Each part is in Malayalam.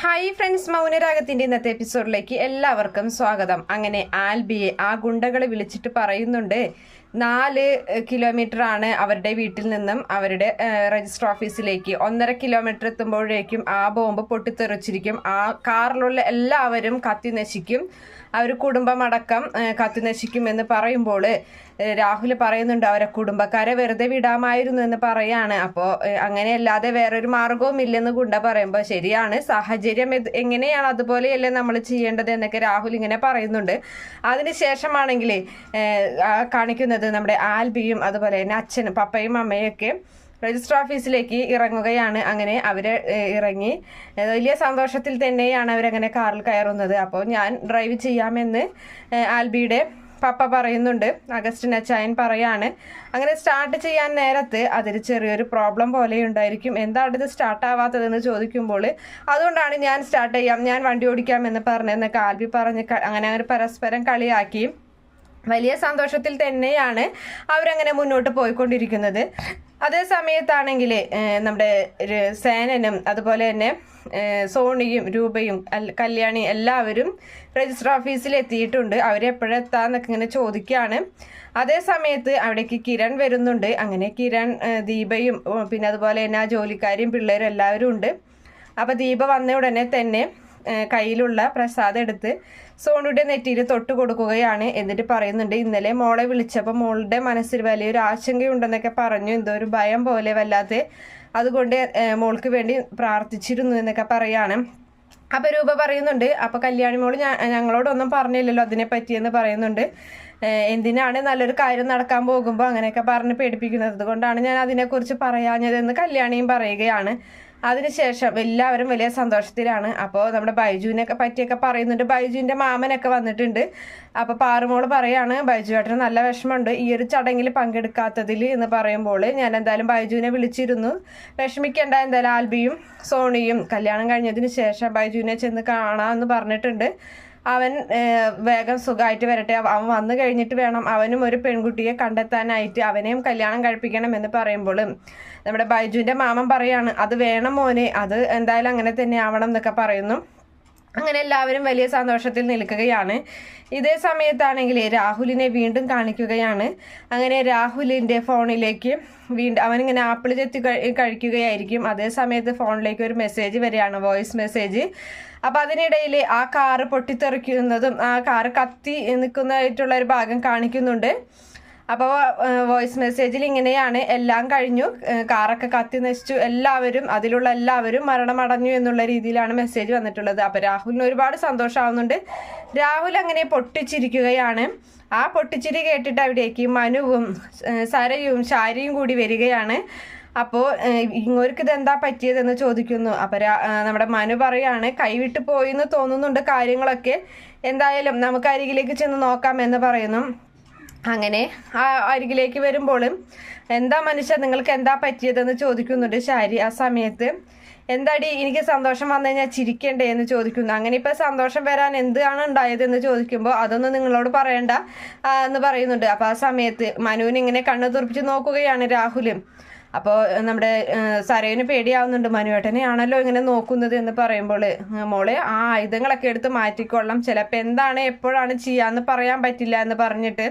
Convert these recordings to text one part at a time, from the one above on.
ഹായ് ഫ്രണ്ട്സ് മൗനരാഗത്തിന്റെ ഇന്നത്തെ എപ്പിസോഡിലേക്ക് എല്ലാവർക്കും സ്വാഗതം. അങ്ങനെ ആൽബിയെ ആ ഗുണ്ടകളെ വിളിച്ചിട്ട് പറയുന്നുണ്ട്. നാല് കിലോമീറ്റർ ആണ് അവരുടെ വീട്ടിൽ നിന്നും അവരുടെ രജിസ്റ്റർ ഓഫീസിലേക്ക് ഒന്നര കിലോമീറ്റർ എത്തുമ്പോഴേക്കും ആ ബോംബ് പൊട്ടിത്തെറിച്ചിരിക്കും. ആ കാറിലുള്ള എല്ലാവരും കത്തി നശിക്കും. അവർ കുടുംബമടക്കം കത്തി നശിക്കും എന്ന് പറയുമ്പോൾ രാഹുൽ പറയുന്നുണ്ട് അവരെ കുടുംബക്കാരെ വെറുതെ വിടാമായിരുന്നു എന്ന് പറയാണ്. അപ്പോൾ അങ്ങനെയല്ലാതെ വേറൊരു മാർഗവും ഇല്ലെന്ന് ഗുണ്ട പറയുമ്പോൾ ശരിയാണ് സാഹചര്യം എങ്ങനെയാണ് അതുപോലെയല്ലേ നമ്മൾ ചെയ്യേണ്ടത് എന്നൊക്കെ രാഹുൽ ഇങ്ങനെ പറയുന്നുണ്ട്. അതിനുശേഷമാണെങ്കിൽ കാണിക്കുന്നത് നമ്മുടെ ആൽബിയും അതുപോലെ തന്നെ അച്ഛനും പപ്പയും അമ്മയൊക്കെ രജിസ്റ്റർ ഓഫീസിലേക്ക് ഇറങ്ങുകയാണ്. അങ്ങനെ അവർ ഇറങ്ങി. വലിയ സന്തോഷത്തിൽ തന്നെയാണ് അവരങ്ങനെ കാറിൽ കയറുന്നത്. അപ്പോൾ ഞാൻ ഡ്രൈവ് ചെയ്യാമെന്ന് ആൽബിയുടെ പപ്പ പറയുന്നുണ്ട്. അഗസ്റ്റിൻ അച്ചായൻ പറയാണ്. അങ്ങനെ സ്റ്റാർട്ട് ചെയ്യാൻ നേരത്ത് അതിൽ ചെറിയൊരു പ്രോബ്ലം പോലെ ഉണ്ടായിരിക്കും. എന്താണ് ഇത് സ്റ്റാർട്ട് ആവാത്തതെന്ന് ചോദിക്കുമ്പോൾ അതുകൊണ്ടാണ് ഞാൻ സ്റ്റാർട്ട് ചെയ്യാം ഞാൻ വണ്ടി ഓടിക്കാം എന്ന് പറഞ്ഞെന്നൊക്കെ ആൽബി പറഞ്ഞ് അങ്ങനെ അങ്ങനെ പരസ്പരം കളിയാക്കി. വലിയ സന്തോഷത്തിൽ തന്നെയാണ് അവരങ്ങനെ മുന്നോട്ട് പോയിക്കൊണ്ടിരിക്കുന്നത്. അതേ സമയത്താണെങ്കിൽ നമ്മുടെ സേനനും അതുപോലെ തന്നെ സോണിയും രൂപയും കല്യാണി എല്ലാവരും രജിസ്റ്റർ ഓഫീസിൽ എത്തിയിട്ടുണ്ട് അവരെപ്പോഴെത്താന്നൊക്കെ ഇങ്ങനെ ചോദിക്കുകയാണ് അതേ സമയത്ത് അവിടേക്ക് കിരൺ വരുന്നുണ്ട്. അങ്ങനെ കിരൺ ദീപയും പിന്നെ അതുപോലെ തന്നെ ആ ജോലിക്കാരും പിള്ളേരും എല്ലാവരും ഉണ്ട്. അപ്പോൾ ദീപ വന്ന ഉടനെ തന്നെ കയ്യിലുള്ള പ്രസാദം എടുത്ത് സോണുടെ നെറ്റിയിൽ തൊട്ട് കൊടുക്കുകയാണ് എന്നിട്ട് പറയുന്നുണ്ട് ഇന്നലെ മോളെ വിളിച്ചപ്പോൾ മോളുടെ മനസ്സിൽ വലിയൊരു ആശങ്കയുണ്ടെന്നൊക്കെ പറഞ്ഞു. എന്തോ ഒരു ഭയം പോലെ വല്ലാതെ അതുകൊണ്ട് മോൾക്ക് വേണ്ടി പ്രാർത്ഥിച്ചിരുന്നു എന്നൊക്കെ പറയാണ്. അപ്പം രൂപ പറയുന്നുണ്ട് അപ്പോൾ കല്യാണി മോൾ ഞങ്ങളോടൊന്നും പറഞ്ഞില്ലല്ലോ അതിനെ പറ്റിയെന്ന് പറയുന്നുണ്ട്. എന്തിനാണ് നല്ലൊരു കാര്യം നടക്കാൻ പോകുമ്പോൾ അങ്ങനെയൊക്കെ പറഞ്ഞ് പേടിപ്പിക്കുന്നത്? അതുകൊണ്ടാണ് ഞാൻ അതിനെക്കുറിച്ച് പറയാഞ്ഞതെന്ന് കല്യാണിയും പറയുകയാണ്. അതിനുശേഷം എല്ലാവരും വലിയ സന്തോഷത്തിലാണ്. അപ്പോൾ നമ്മുടെ ബൈജുവിനെ പറ്റിയൊക്കെ പറയുന്നുണ്ട്. ബൈജുവിന്റെ മാമനൊക്കെ വന്നിട്ടുണ്ട്. അപ്പോൾ പാറുമോൾ പറയാണ് ബൈജു ഏട്ടന് നല്ല വിഷമമുണ്ട്. ഈ ഒരു ചടങ്ങിൽ പങ്കെടുക്കാത്തതിൽ എന്ന് പറയുമ്പോൾ ഞാൻ എന്തായാലും ബൈജുവിനെ വിളിച്ചിരുന്നു. വിഷമിക്കേണ്ട എന്തായാലും ആൽബിയും സോണിയും കല്യാണം കഴിഞ്ഞതിന് ശേഷം ബൈജുവിനെ ചെന്ന് കാണാമെന്ന് പറഞ്ഞിട്ടുണ്ട്. അവൻ വേഗം സുഖമായിട്ട് വരട്ടെ. അവൻ വന്നു കഴിഞ്ഞിട്ട് വേണം അവനും ഒരു പെൺകുട്ടിയെ കണ്ടെത്താനായിട്ട് അവനെയും കല്യാണം കഴിപ്പിക്കണം എന്ന് പറയുമ്പോൾ നമ്മുടെ ബൈജുവിന്റെ മാമൻ പറയാണ് അത് വേണം മോനെ അത് എന്തായാലും അങ്ങനെ തന്നെ ആവണം എന്നൊക്കെ പറയുന്നു. അങ്ങനെ എല്ലാവരും വലിയ സന്തോഷത്തിൽ നിൽക്കുകയാണ്. ഇതേ സമയത്താണെങ്കിൽ രാഹുലിനെ വീണ്ടും കാണിക്കുകയാണ്. അങ്ങനെ രാഹുലിന്റെ ഫോണിലേക്ക് വീണ്ടും അവനിങ്ങനെ ആപ്പിൾ ചെത്തി കഴിക്കുകയായിരിക്കും. അതേ സമയത്ത് ഫോണിലേക്ക് ഒരു മെസ്സേജ് വരികയാണ് വോയിസ് മെസ്സേജ്. അപ്പം അതിനിടയിൽ ആ കാറ് പൊട്ടിത്തെറിക്കുന്നതും ആ കാറ് കത്തി നിൽക്കുന്നതായിട്ടുള്ള ഒരു ഭാഗം കാണിക്കുന്നുണ്ട്. അപ്പോൾ വോയിസ് മെസ്സേജിൽ ഇങ്ങനെയാണ്. എല്ലാം കഴിഞ്ഞു. കാറൊക്കെ കത്തി നശിച്ചു. എല്ലാവരും അതിലുള്ള എല്ലാവരും മരണമടഞ്ഞു എന്നുള്ള രീതിയിലാണ് മെസ്സേജ് വന്നിട്ടുള്ളത്. അപ്പോൾ രാഹുലിന് ഒരുപാട് സന്തോഷമാവുന്നുണ്ട്. രാഹുൽ അങ്ങനെ പൊട്ടിച്ചിരിക്കുകയാണ്. ആ പൊട്ടിച്ചിരി കേട്ടിട്ട് അവിടേക്ക് മനുവും സരയും ശാരിയും കൂടി വരികയാണ്. അപ്പോൾ ഇങ്ങോർക്ക് ഇത് എന്താ പറ്റിയതെന്ന് ചോദിക്കുന്നു. അപ്പോൾ നമ്മുടെ മനു പറയാണ് കൈവിട്ട് പോയി എന്ന് തോന്നുന്നുണ്ട് കാര്യങ്ങളൊക്കെ. എന്തായാലും നമുക്ക് അരികിലേക്ക് ചെന്ന് നോക്കാം എന്ന് പറയുന്നു. അങ്ങനെ ആ അരികിലേക്ക് വരുമ്പോഴും എന്താ മനുഷ്യ നിങ്ങൾക്ക് എന്താ പറ്റിയതെന്ന് ചോദിക്കുന്നുണ്ട് ശാരി ആ സമയത്ത്. എന്താടി എനിക്ക് സന്തോഷം വന്നു കഴിഞ്ഞാൽ ചിരിക്കണ്ടേ? എന്ന് ചോദിക്കുന്നു. അങ്ങനെ ഇപ്പം സന്തോഷം വരാൻ എന്താണ് ഉണ്ടായതെന്ന് ചോദിക്കുമ്പോൾ അതൊന്നും നിങ്ങളോട് പറയണ്ട എന്ന് പറയുന്നുണ്ട്. അപ്പോൾ ആ സമയത്ത് മനുവിന് ഇങ്ങനെ കണ്ണു തുറപ്പിച്ച് നോക്കുകയാണ് രാഹുലും. അപ്പോൾ നമ്മുടെ ഏഹ്, പേടിയാവുന്നുണ്ട് മനുവേട്ടനെ ആണല്ലോ ഇങ്ങനെ നോക്കുന്നത് എന്ന് പറയുമ്പോൾ മോളെ ആ ആയുധങ്ങളൊക്കെ എടുത്ത് മാറ്റിക്കൊള്ളാം ചിലപ്പോൾ എന്താണ് എപ്പോഴാണ് ചെയ്യാന്ന് പറയാൻ പറ്റില്ല എന്ന് പറഞ്ഞിട്ട്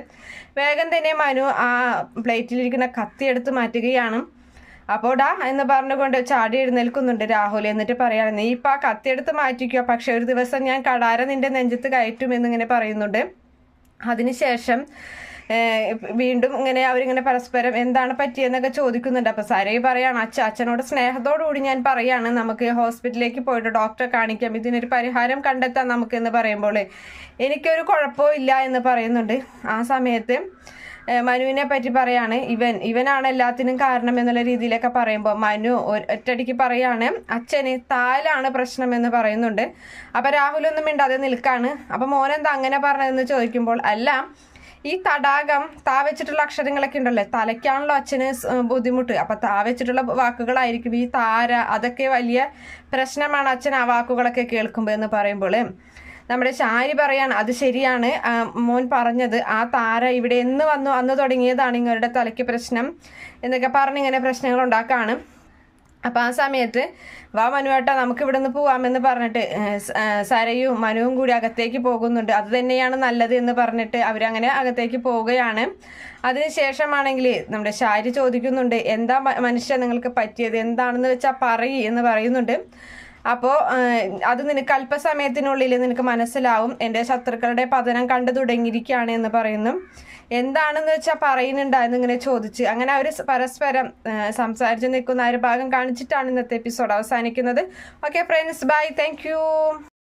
വേഗം തന്നെ മനു ആ പ്ലേറ്റിലിരിക്കുന്ന കത്തി എടുത്ത് മാറ്റുകയാണ്. അപ്പോൾ ഡാ എന്ന് പറഞ്ഞുകൊണ്ട് ചാടി എഴുന്നേൽക്കുന്നുണ്ട് രാഹുൽ എന്നിട്ട് പറയാണ് നീ ഇപ്പം ആ കത്തി എടുത്ത് മാറ്റിക്കോ പക്ഷെ ഒരു ദിവസം ഞാൻ കടാര നിന്റെ നെഞ്ചത്ത് കയറ്റും എന്നിങ്ങനെ പറയുന്നുണ്ട്. അതിനുശേഷം വീണ്ടും ഇങ്ങനെ അവരിങ്ങനെ പരസ്പരം എന്താണ് പറ്റിയെന്നൊക്കെ ചോദിക്കുന്നുണ്ട്. അപ്പോൾ സരയി പറയാണ് അച്ഛ അച്ഛനോട് സ്നേഹത്തോടുകൂടി ഞാൻ പറയാണ്. നമുക്ക് ഹോസ്പിറ്റലിലേക്ക് പോയിട്ട് ഡോക്ടറെ കാണിക്കാം. ഇതിനൊരു പരിഹാരം കണ്ടെത്താം നമുക്ക് എന്ന് പറയുമ്പോൾ എനിക്കൊരു കുഴപ്പവും ഇല്ല എന്ന് പറയുന്നുണ്ട്. ആ സമയത്ത് മനുവിനെ പറ്റി പറയാണ് ഇവൻ ഇവനാണ് എല്ലാത്തിനും കാരണം എന്നുള്ള രീതിയിലൊക്കെ പറയുമ്പോൾ മനു ഒറ്റടിക്ക് പറയാണ് അച്ഛന് താലാണ് പ്രശ്നം എന്ന് പറയുന്നുണ്ട്. അപ്പം രാഹുലൊന്നും മിണ്ടാതെ നിൽക്കാണ്. അപ്പം മോനെന്താ അങ്ങനെ പറഞ്ഞതെന്ന് ചോദിക്കുമ്പോൾ അല്ല ഈ തടാകം താ വെച്ചിട്ടുള്ള അക്ഷരങ്ങളൊക്കെ ഉണ്ടല്ലേ. തലയ്ക്കാണല്ലോ അച്ഛന് ബുദ്ധിമുട്ട്. അപ്പം താ വെച്ചിട്ടുള്ള വാക്കുകളായിരിക്കും ഈ താര അതൊക്കെ വലിയ പ്രശ്നമാണ് അച്ഛൻ ആ വാക്കുകളൊക്കെ കേൾക്കുമ്പോൾ എന്ന് പറയുമ്പോൾ നമ്മുടെ ശാരി പറയാണ് അത് ശരിയാണ്. മോൻ പറഞ്ഞത് ആ താര ഇവിടെ എന്ന് വന്നു അന്ന് തുടങ്ങിയതാണ് ഇങ്ങരുടെ തലയ്ക്ക് പ്രശ്നം. എന്നൊക്കെ പറഞ്ഞ് ഇങ്ങനെ പ്രശ്നങ്ങൾ ഉണ്ടാക്കാണ്. അപ്പം ആ സമയത്ത് വാ മനുവേട്ട നമുക്ക് ഇവിടെ നിന്ന് പോവാമെന്ന് പറഞ്ഞിട്ട് സരയും മനുവും കൂടി അകത്തേക്ക് പോകുന്നുണ്ട്. അത് തന്നെയാണ് നല്ലത് എന്ന് പറഞ്ഞിട്ട് അവരങ്ങനെ അകത്തേക്ക് പോവുകയാണ്. അതിനുശേഷമാണെങ്കിൽ നമ്മുടെ ശാരി ചോദിക്കുന്നുണ്ട് എന്താ മനുഷ്യ നിങ്ങൾക്ക് പറ്റിയത്? എന്താണെന്ന് വെച്ചാൽ പറയ് എന്ന് പറയുന്നുണ്ട്. അപ്പോൾ അത് നിനക്ക് അല്പസമയത്തിനുള്ളിൽ നിനക്ക് മനസ്സിലാവും. എന്റെ ശത്രുക്കളുടെ പതനം കണ്ടു തുടങ്ങിയിരിക്കുകയാണ് എന്ന് പറയുന്നു. എന്താണെന്ന് വെച്ചാൽ പറയുന്നുണ്ടായിരുന്നു ഇങ്ങനെ ചോദിച്ച്. അങ്ങനെ അവർ പരസ്പരം സംസാരിച്ച് നിൽക്കുന്ന ഒരു ഭാഗം കാണിച്ചിട്ടാണ് ഇന്നത്തെ എപ്പിസോഡ് അവസാനിക്കുന്നത്. Okay friends bye thank